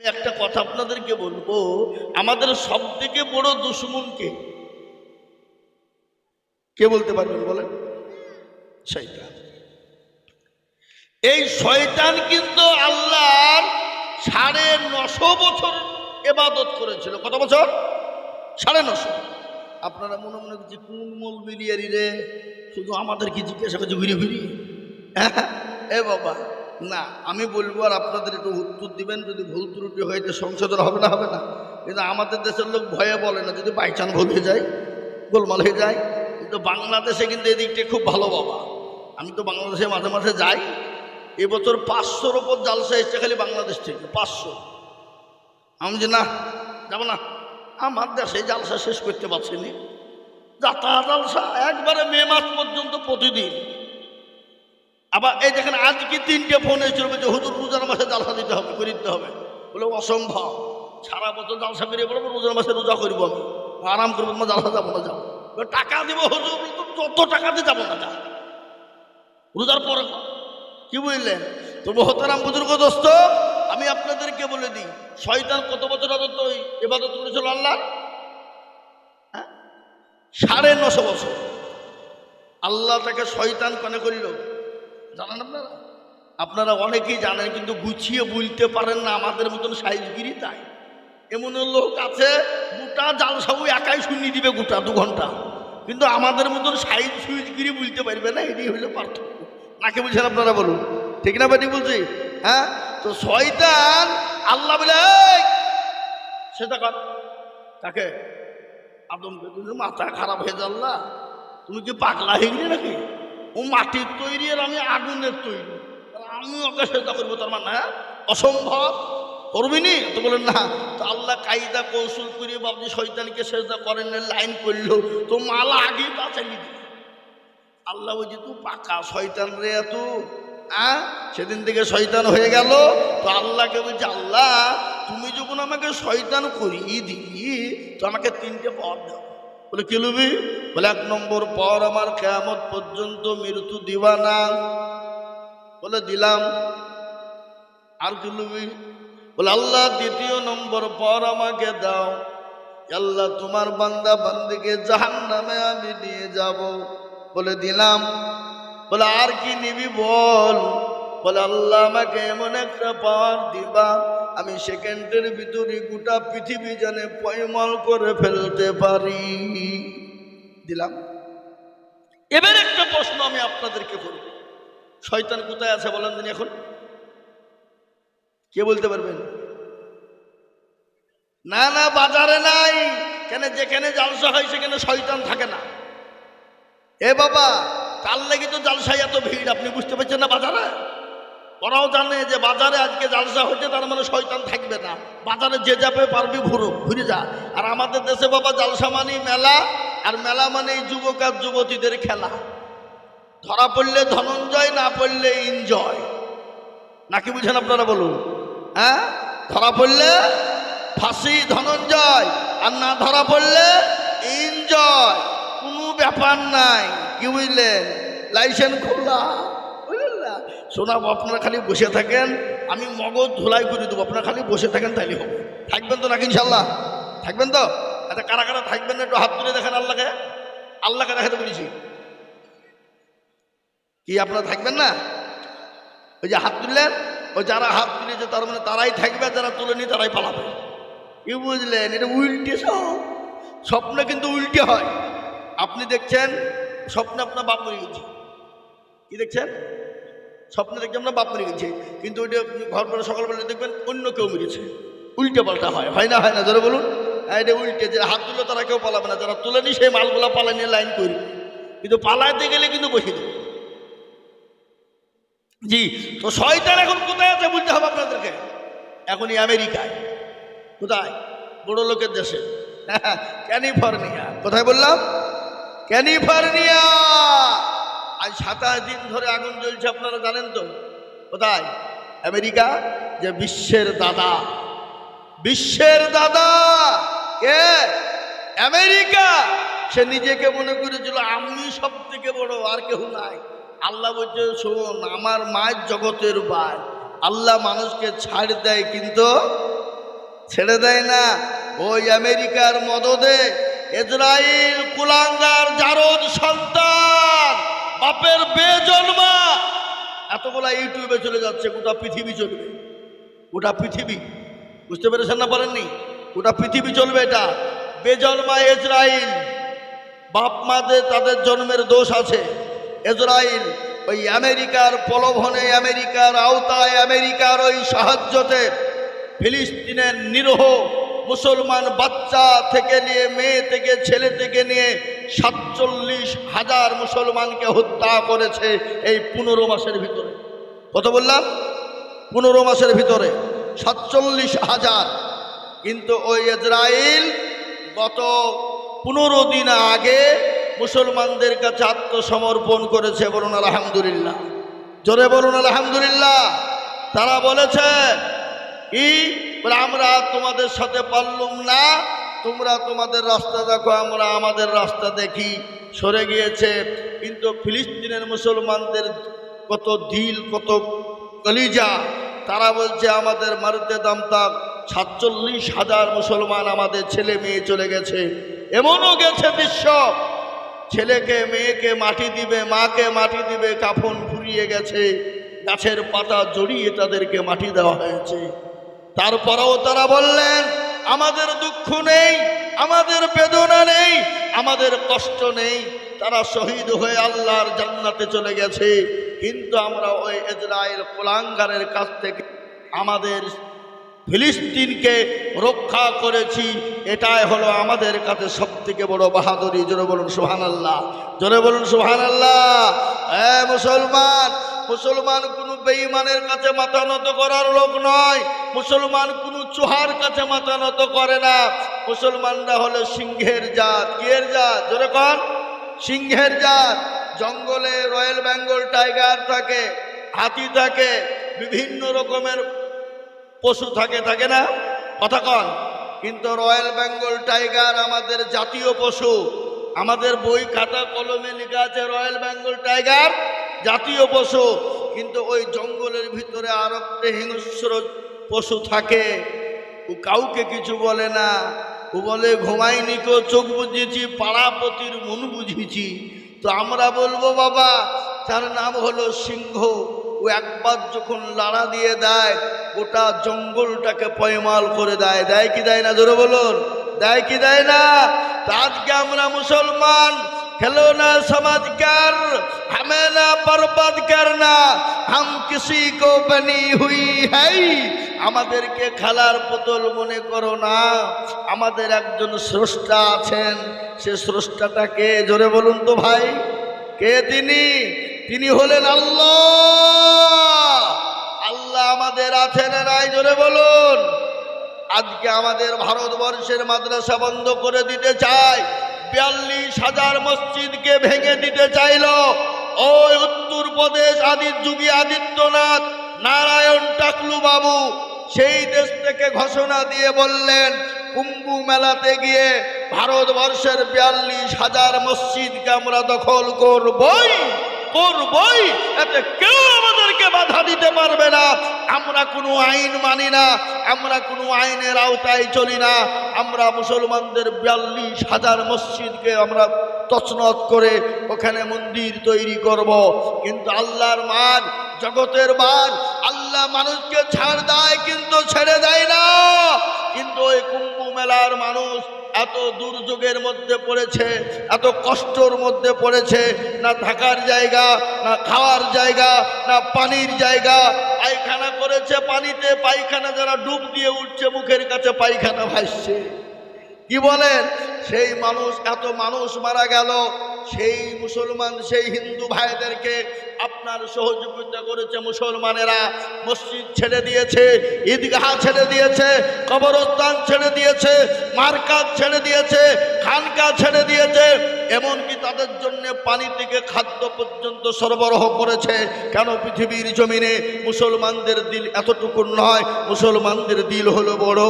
আমি একটা কথা আপনাদেরকে বলব, আমাদের সব থেকে বড় দুশ্মন কে? বলতে পারবেন বলেন? শয়তান। এই শয়তান কিন্তু আল্লাহর সাড়ে নশো বছর এবাদত করেছিল। কত বছর? সাড়ে নশো। আপনারা মনে মনে যে কোন মল মিলিয়ারি রে? শুধু আমাদের কি জিজ্ঞাসা করছে ঘুরে ঘুরি হ্যাঁ। এ বাবা। না, আমি বলব আর আপনাদের একটু উত্তর দিবেন, যদি ভুল ত্রুটি হয়ে যায় সংশোধন হবে না হবে না। কিন্তু আমাদের দেশের লোক ভয়ে বলে না, যদি বাইচান ভুল হয়ে যায়, গোলমাল হয়ে যায়, কিন্তু বাংলাদেশে কিন্তু এদিকটা খুব ভালো বাবা। আমি তো বাংলাদেশে মাঝে মাঝে যাই, এবছর পাঁচশোর ওপর জালসা এসছে খালি বাংলাদেশ থেকে, পাঁচশো। আমি যে না, যাব না। আমার দেশে জালসা শেষ করতে পারছিনি যাতায়াত জালসা একবারে মে মাস পর্যন্ত প্রতিদিন। আবার এই দেখেন, আজকে তিনটে ফোন এসেছিল যে হুজুর, রোজার মাসে জালসা দিতে হবে করে দিতে হবে। বলে, অসম্ভব। সারা বছর জালসা বেরিয়ে বলব, রোজার মাসে রোজা করব আমি। আরাম করব, তোমার জালসা যাব না, যাব। টাকা দিব, হুজুর যত টাকাতে যাব না, যা। রোজার পরে কি বুঝলেন? তো মহতারাম বুজুর্গ, দোস্ত, আমি আপনাদেরকে বলে দিই, শয়তান কত বছর আদত এবাদত করেছিল আল্লাহ হ্যাঁ? সাড়ে নশো বছর। আল্লাহ তাকে শয়তান কনে করিল। জানেন আপনারা? আপনারা অনেকেই জানেন কিন্তু গুছিয়ে বলতে পারেন না আমাদের মতন সাইজগিরি তাই। এমন লোক আছে গোটা জালসাবু একাই শুনিয়ে দিবে গোটা দু ঘণ্টা। কিন্তু আমাদের মতন সাইজ সুইজগিরি বুঝতে পারবে না এটাই হলো পার্থক্য। নাকে বলছেন আপনারা বলুন? ঠিক না বেটি বলছি? হ্যাঁ? তো শয়তান আল্লাহ বলে "এই, সেটা কর। তাকে আদমকে মাথা খারাপ হয়ে জানলা তুমি কি পাগলা হয়ে গেলে নাকি? ও মাটির তৈরি আর আমি আগুনের তৈরি। আমি ওকে সেটা করব তার মানে হ্যাঁ? অসম্ভব। করবি নি? তো বলেন না তো আল্লাহ কায়দা কৌশল করে বাবজি শয়তানকে সেজদা করেন না, লাইন করল। তো মালা আগে বাঁচালি আল্লাহ ওই যে তুই পাকা শয়তান রে এত হ্যাঁ? সেদিন থেকে শয়তান হয়ে গেল। তো আল্লাহকে বলছে আল্লাহ তুমি যখন আমাকে শয়তান করিয়ে দিলি তো আমাকে তিনটে পথ দাও। বলে, কি লুবি? বলে, এক নম্বর পর আমার কেয়ামত পর্যন্ত মৃত্যু দিবা না। বলে, দিলাম। আর কি লুবি? বলে, আল্লাহ, দ্বিতীয় নম্বর পর আমাকে দাও। আল্লাহ, তোমার বান্দা বান্দিকে জাহান নামে আমি নিয়ে যাব। বলে, দিলাম। বলে, আর কি নিবি বল? বলে, আল্লাহ আমাকে এমন একটা পাওয়ার দিবা, আমি সেকেন্ডের ভিতরে গোটা পৃথিবী জানে পয়মল করে ফেলতে পারি। দিলাম। এবার একটা প্রশ্ন আমি আপনাদেরকে করব। শয়তান কোথায় আছে বলেন দিন এখন? কে বলতে পারবেন? না না, বাজারে নাই। কেন, যেখানে জালসা হয় সেখানে শয়তান থাকে না। এ বাবা কাল লেগে তো জালসায় এত ভিড়, আপনি বুঝতে পারছেন না বাজারে? ওরাও জানে যে বাজারে আজকে জালসা হচ্ছে, তার মানে শয়তান থাকবে না। বাজারে যে যাবে পারবি ঘুরো ঘুরে যা। আর আমাদের দেশে বাবা জালসা মানে মেলা, আর মেলা মানে এই যুবক আর যুবতীদের খেলা। ধরা পড়লে ধনঞ্জয়, না পড়লে ইনজয়। নাকি বুঝেন আপনারা বলুন? হ্যাঁ? ধরা পড়লে ফাঁসি, ধনঞ্জয়, আর না ধরা পড়লে ইনজয়। কোনো ব্যাপার নাই, কি বুঝলেন? লাইসেন্স খোলা। শোনাবো আপনারা খালি বসে থাকেন, আমি মগজ ধুলাই করে দেবো। আপনারা খালি বসে থাকেন, তাইলে হবে। থাকবেন তো নাকি ইনশাল্লাহ থাকবেন তো? আচ্ছা কারা কারা থাকবেন না একটু হাত তুলে দেখেন আল্লাহকে? আল্লাহকে দেখাতে বলেছি। কি, আপনারা থাকবেন না? ওই যে হাত তুললেন, ওই যারা হাত তুলেছে, তার মানে তারাই থাকবে যারা তুলেনি, তারাই পালাবে। কি বুঝলেন? এটা উল্টে সব। স্বপ্ন কিন্তু উল্টে হয়। আপনি দেখছেন, স্বপ্নে আপনার বাপ মরে গেছে। কি দেখছেন? স্বপ্নে দেখছেন আপনার বাপ মরে গেছে। কিন্তু ওইটা ঘর পরে সকালবেলা দেখবেন অন্য কেউ মেরেছে। উল্টে পাল্টা হয়। হয় না হয় না যারা বলুন। হ্যাঁ এটা উল্টে। যারা হাত তুলে তারা কেউ পালাবে না। যারা তুলেনি সেই মালগুলা পালা নিয়ে লাইন করি। কিন্তু পালাইতে গেলে কিন্তু বসে দেবে। জি, তো শয়তান এখন কোথায় আছে বলতে হবে আপনাদেরকে? এখনই আমেরিকায়। কোথায়? বড় লোকের দেশে। ক্যালিফোর্নিয়া। কোথায় বললাম? ক্যালিফোর্নিয়া! আজ সাতাশ দিন ধরে আগুন জ্বলছে, আপনারা জানেন তো। কোথায়? আমেরিকা? যে বিশ্বের দাদা। বিশ্বের দাদা! কে? আমেরিকা! সে নিজেকে মনে করেছিল, আমি সব থেকে বড়, আর কেউ নাই। আল্লাহ বলছে, শোন, আমার মায়ের জগতের ভাই। আল্লাহ মানুষকে ছাড় দেয়, কিন্তু ছেড়ে দেয় না। ওই আমেরিকার মদদে ইসরায়েল কুলাঙ্গার জারদ সন্তান বাপের বেজন্মা। এতগুলা ইউটিউবে চলে যাচ্ছে, গোটা পৃথিবী চলবে। গোটা পৃথিবী। বুঝতে পেরেছেন না পারেননি গোটা পৃথিবী চলবে এটা। বেজন্মা ইসরায়েল বাপ মাদের তাদের জন্মের দোষ আছে। ইসরায়েল ওই আমেরিকার প্রলোভনে, আমেরিকার আওতায়, আমেরিকার ওই সাহায্যতে ফিলিস্তিনের নিরহ মুসলমান বাচ্চা থেকে নিয়ে, মেয়ে থেকে, ছেলে থেকে নিয়ে সাতচল্লিশ হাজার মুসলমানকে হত্যা করেছে এই পনেরো মাসের ভিতরে। কত বললাম? পনেরো মাসের ভিতরে। সাতচল্লিশ হাজার। কিন্তু ওই ইসরায়েল গত পনেরো দিন আগে মুসলমানদের কাছে আত্মসমর্পণ করেছে বলুন আলহামদুলিল্লাহ। জোরে বলুন আলহামদুলিল্লাহ। তারা বলেছে কি আমরা তোমাদের সাথে পারলুম না তোমরা তোমাদের রাস্তা দেখো, আমরা আমাদের রাস্তা দেখি। সরে গিয়েছে। কিন্তু ফিলিস্তিনের মুসলমানদের কত দিল কত কলিজা, তারা বলছে, আমাদের মারুতে দামতাম সাতচল্লিশ হাজার মুসলমান আমাদের ছেলে মেয়ে চলে গেছে। এমনও গেছে দৃশ্য ছেলেকে, মেয়েকে মাটি দিবে, মাকে মাটি দিবে, কাফন ফুরিয়ে গেছে। গাছের পাতা জড়িয়ে তাদেরকে মাটি দেওয়া হয়েছে। তারপরেও তারা বললেন আমাদের দুঃখ নেই, আমাদের বেদনা নেই, আমাদের কষ্ট নেই। তারা শহীদ হয়ে আল্লাহর জান্নাতে চলে গেছে। কিন্তু আমরা ওই ইসরায়েল কোলাঙ্গারের কাছ থেকে আমাদের ফিলিস্তিনকে রক্ষা করেছি। এটাই হলো আমাদের কাছে সব থেকে বড় বাহাদুরি। জোরে বলুন সুহান আল্লাহ জোরে বলুন সুহান আল্লাহ মুসলমান মুসলমান কোনো বেঈমানের কাছে মাথা নত করার লোক নয়। মুসলমান কোনো চুহার কাছে মাথা নত করে না। মুসলমানরা হলো সিংহের জাত। কিয়ের জাত? জোরে সিংহের জাত। জঙ্গলে রয়্যাল বেঙ্গল টাইগার থাকে, হাতি থাকে, বিভিন্ন রকমের পশু থাকে থাকে না? কথা কন। কিন্তু রয়্যাল বেঙ্গল টাইগার আমাদের জাতীয় পশু। আমাদের বই খাতা কলমে লেখা আছে রয়্যাল বেঙ্গল টাইগার। জাতীয় পশু, কিন্তু ওই জঙ্গলের ভিতরে আর একটা হিংস্র পশু থাকে। ও কাউকে কিছু বলে না। ও বলে ঘুমাইনি কো, চোখ বুঝিয়েছি পাড়াপতির মন বুঝিয়েছি তো আমরা বলব, বাবা, তার নাম হলো সিংহ। ও একবার যখন লাড়া দিয়ে দেয়, গোটা জঙ্গলটাকে পয়মাল করে দেয়। দেয় কি দেয় না? জোরে বলুন। দেয় কি দেয় না? আজকে আমরা মুসলমান? খেলোনা সমাজকার हमें ना बर्बाद करना हम किसी को बनी हुई है আমাদেরকে খেলার পুতুল মনে করো না আমাদের একজন স্রষ্টা আছেন সে স্রষ্টাটাকে জোরে বলুন তো ভাই কে তিনি তিনি হলেন আল্লাহ আল্লাহ আমাদের আছেন নাই জোরে বলুন আজকে আমাদের ভারতবর্ষের মাদ্রাসা বন্ধ করে দিতে চায় বিয়াল্লিশ হাজার মসজিদকে ভেঙে দিতে চাইল। ওই উত্তরপ্রদেশ আদির যুগী আদিত্যনাথ নারায়ণ টাকলু বাবু সেই দেশ থেকে ঘোষণা দিয়ে বললেন, কুম্ভু মেলাতে গিয়ে ভারতবর্ষের বিয়াল্লিশ হাজার মসজিদকে আমরা দখল করবই করবই, এতে কেউ আমাদেরকে বাধা দিতে পারবে না। আমরা কোনো আইন মানি না, আমরা কোনো আইনের আওতায় চলি না। আমরা মুসলমানদের বিয়াল্লিশ হাজার মসজিদকে আমরা তছনত করে ওখানে মন্দির তৈরি করব। কিন্তু আল্লাহর মান, জগতের মান, আল্লাহ মানুষকে ছাড় দেয় কিন্তু ছেড়ে দেয় না। কিন্তু ওই কুম্ভ মেলার মানুষ এত দুর্যোগের মধ্যে পড়েছে, এত কষ্টর মধ্যে পড়েছে, না থাকার জায়গা, না খাওয়ার জায়গা, না পানির জায়গা। পায়খানা করেছে পানিতে, পায়খানা যারা ডুব দিয়ে উঠছে মুখের কাছে পায়খানা ভাসছে। কি বলেন? সেই মানুষ, এত মানুষ মারা গেল সেই মুসলমান, সেই হিন্দু ভাইদেরকে আপনার সহযোগিতা করেছে মুসলমানেরা। মসজিদ ছেড়ে দিয়েছে, ঈদগাহ ছেড়ে দিয়েছে, কবরস্থান ছেড়ে দিয়েছে, মার্কাজ ছেড়ে দিয়েছে, খানকা ছেড়ে দিয়েছে। এমনকি তাদের জন্য পানি থেকে খাদ্য পর্যন্ত সরবরাহ করেছে। কেন পৃথিবীর জমিনে মুসলমানদের দিল এতটুকু নয়? মুসলমানদের দিল হলো বড়।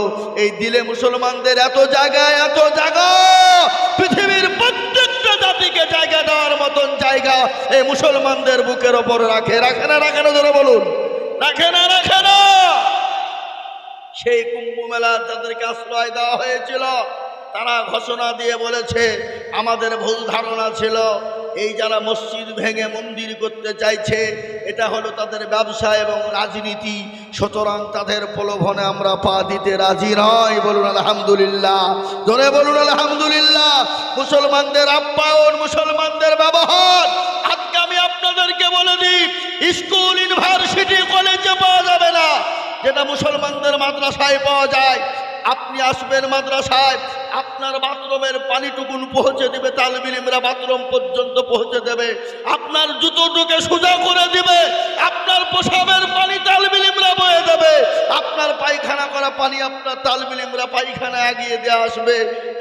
এই দিলে মুসলমানদের এত জায়গায় এত জায়গা। পৃথিবীর জাতিকে জায়গা দেওয়ার মতন জায়গা এই মুসলমানদের বুকের ওপর রাখে। রাখে না রাখে না ধরে বলুন। রাখে না রাখে না। সেই কুম্ভ মেলার যাদেরকে আশ্রয় দেওয়া হয়েছিল, তারা ঘোষণা দিয়ে বলেছে, আমাদের ভুল ধারণা ছিল এই যারা মসজিদ ভেঙে মন্দির করতে চাইছে, এটা হলো তাদের ব্যবসা এবং রাজনীতি। সুতরাং তাদের প্রলোভনে আমরা পা দিতে রাজি নয় বলুন আলহামদুলিল্লাহ। ধরে বলুন আলহামদুলিল্লাহ। মুসলমানদের আপ্যায়ন, মুসলমানদের ব্যবহার। আজকে আমি আপনাদেরকে বলে দিই, স্কুল, ইউনিভার্সিটি, কলেজে পাওয়া যাবে না। যেটা মুসলমানদের মাদ্রাসায় পাওয়া যায়, আপনি আসবেন মাদ্রাসায় আপনার বাথরুমের পানিটুকুন পৌঁছে দিবে তালবিলিমরা বাথরুম পর্যন্ত পৌঁছে দেবে। আপনার জুতোটুকে সোজা করে দিবে, আপনার পোশাবের পানি তালবিলিমরা বয়ে দেবে। আপনার পায়খানা করা পানি আপনার তালবিলিমরা পায়খানা এগিয়ে দিয়ে আসবে।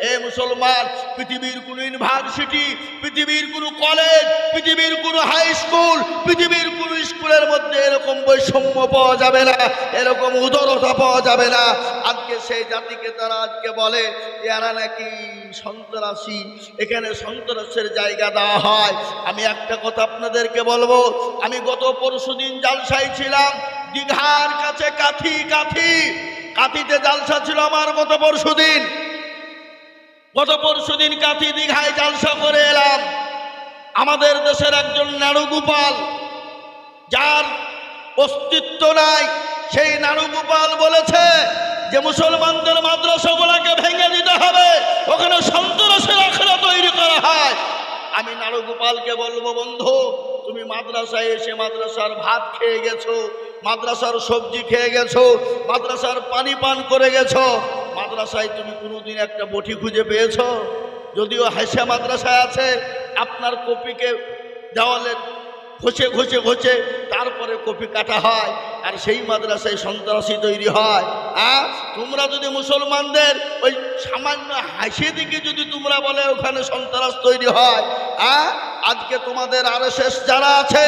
এ মুসলমান, পৃথিবীর কোনো ইউনিভার্সিটি, পৃথিবীর কোনো কলেজ, পৃথিবীর কোনো হাই স্কুল, পৃথিবীর কোনো স্কুলের মধ্যে এরকম বৈষম্য পাওয়া যাবে না, এরকম উদরতা পাওয়া যাবে না। আজকে সেই জাতিকে তারা আজকে বলে যে এরা নাকি সন্ত্রাসী, এখানে সন্ত্রাসের জায়গা দেওয়া হয়। আমি একটা কথা আপনাদেরকে বলব, আমি গত পরশু দিন জালসাই ছিলাম, দীঘার কাছে কাথি কাথি কাথিতে জালসা ছিল আমার গত পরশু দিন। গত পরশু দিন কাথি দীঘায় জালসা করে এলাম। আমাদের দেশের একজন নাড়ুগোপাল যার অস্তিত্ব নাই, সেই নাড়ুগোপাল বলেছে যে মুসলমানদের মাদ্রাসাগুলোকে ভেঙে দিতে হবে, ওখানে সন্ত্রাসের আখড়া তৈরি করা হয়। আমি নাড়ুগোপালকে বলব, বন্ধু, তুমি মাদ্রাসায় এসে মাদ্রাসার ভাত খেয়ে গেছো, মাদ্রাসার সবজি খেয়ে গেছো, মাদ্রাসার পানি পান করে গেছো। মাদ্রাসায় তুমি কোনোদিন একটা বটি খুঁজে পেয়েছ? যদিও হাসা মাদ্রাসায় আছে, আপনার কপিকে দেওয়ালে ঘষে ঘষে ঘষে তারপরে কপি কাটা হয় আর সেই মাদ্রাসায় সন্ত্রাসী তৈরি হয়। হ্যাঁ তোমরা যদি মুসলমানদের ওই সামান্য হাসি দিকে যদি তোমরা বলে ওখানে সন্ত্রাস তৈরি হয় হ্যাঁ আজকে তোমাদের আর এস যারা আছে,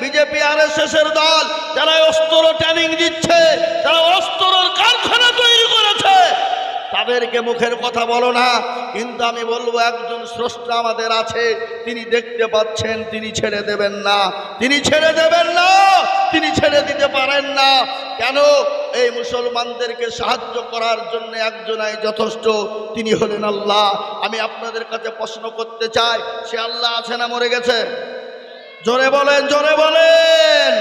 বিজেপি আর এস এর দল, যারা অস্ত্র ট্রেনিং দিচ্ছে তারা অস্ত্রের কারখানা তৈরি তাদেরকে মুখের কথা বলো না। কিন্তু আমি বলব, একজন স্রষ্টা আমাদের আছে, তিনি দেখতে পাচ্ছেন, তিনি ছেড়ে দেবেন না। তিনি ছেড়ে দেবেন না, তিনি ছেড়ে দিতে পারেন না। কেন? এই মুসলমানদেরকে সাহায্য করার জন্য একজনাই যথেষ্ট, তিনি হলেন আল্লাহ। আমি আপনাদের কাছে প্রশ্ন করতে চাই, সে আল্লাহ আছে না মরে গেছে? জোরে বলেন জোরে বলেন।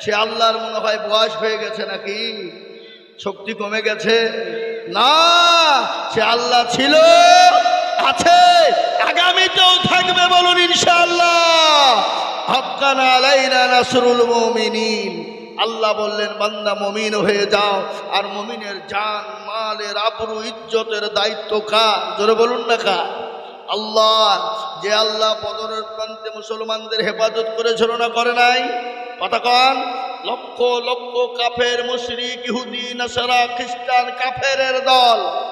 সে আল্লাহর মনে হয় বয়স হয়ে গেছে নাকি? শক্তি কমে গেছে? না, সে আল্লাহ ছিল, আছে, আগামীতেও থাকবে বলুন ইনশাআল্লাহ। নাসরুল আল্লাহ বললেন, বান্দা মমিন হয়ে যাও, আর মমিনের জান, মালের আবরু, ইজ্জতের দায়িত্ব কা জোরে বলুন না কা আল্লাহ যে আল্লাহ বদরের প্রান্তে মুসলমানদের হেফাজত করেছিল না করে নাই? কথা কন লক্ষ লক্ষ কাফের মুশরিক, ইহুদি, নাসারা, খ্রিস্টান, কাফেরের দল।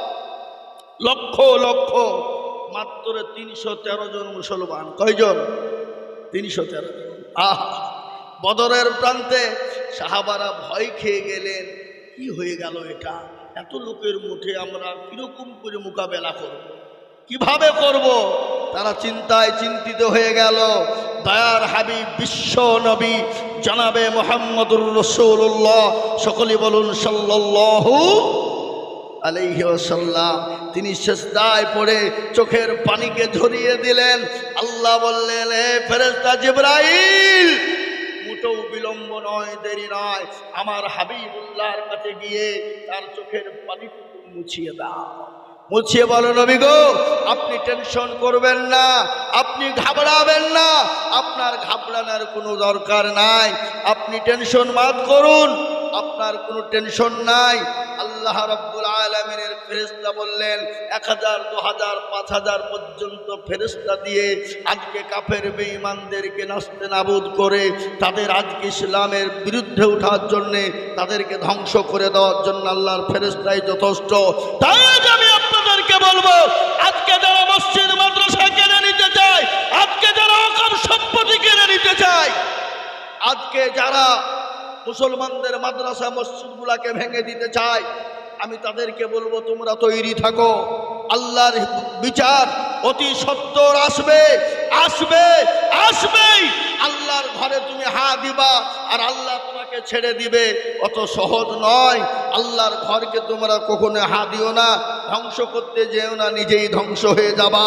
লক্ষ লক্ষ, মাত্র তিনশো তেরো জন মুসলমান। কয়জন? তিনশো তেরো জন। আহ! বদরের প্রান্তে সাহাবারা ভয় খেয়ে গেলেন, কি হয়ে গেল এটা? এত লোকের মুঠে আমরা কীরকম করে মোকাবেলা করব। কীভাবে করব? তারা চিন্তায় চিন্তিত হয়ে গেল। দয়ার হাবিব বিশ্ব নবী জানাবে মোহাম্মদুর রসুল্লাহ সকলে বলুন সাল্লাল্লাহু আলাইহি ওয়াসাল্লাম। তিনি শেষদায় পড়ে চোখের পানিকে ঝরিয়ে দিলেন। আল্লাহ বললেন, হে ফেরেশতা জিবরাইল বিলম্ব নয়, দেরি নয়। আমার হাবিবুল্লাহর কাছে গিয়ে তার চোখের পানিটুকু মুছিয়ে দাও। মুছিয়ে বলো নবী গো, আপনি টেনশন করবেন না, আপনি ঘাবড়াবেন না, আপনার ঘাবড়ানোর কোনো দরকার নাই, আপনি টেনশন মাত করুন, আপনার কোনো টেনশন নাই। আল্লাহ রাব্বুল আলমিনের ফেরেস্তা বললেন, এক হাজার, দু হাজার, পাঁচ হাজার পর্যন্ত ফেরেস্তা দিয়ে আজকে কাফের বেঈমানদেরকে নাস্তে নাবুদ করে তাদের আজকে ইসলামের বিরুদ্ধে ওঠার জন্যে তাদেরকে ধ্বংস করে দেওয়ার জন্য আল্লাহর ফেরেস্তাই যথেষ্ট। তাই আমি আপনাদেরকে বলব, আজকে যারা মসজিদ, মাদ্রাসা কেনে নিতে চায়, আজকে যারা অকাম সম্পত্তি কেড়ে নিতে চায়, আজকে যারা মুসলমানদের মাদ্রাসা, মসজিদগুলাকে ভেঙে দিতে চায়, আমি তাদেরকে বলব, তোমরা তৈরি থাকো। আল্লাহর বিচার অতি সত্তর আসবে আসবে, আসবেই। আল্লাহর ঘরে তুমি হা দিবা, আর আল্লাহ তোমাকে ছেড়ে দিবে, অত সহজ নয়। আল্লাহর ঘরকে তোমরা কখনো হা দিও না, ধ্বংস করতে যেও না, নিজেই ধ্বংস হয়ে যাবা।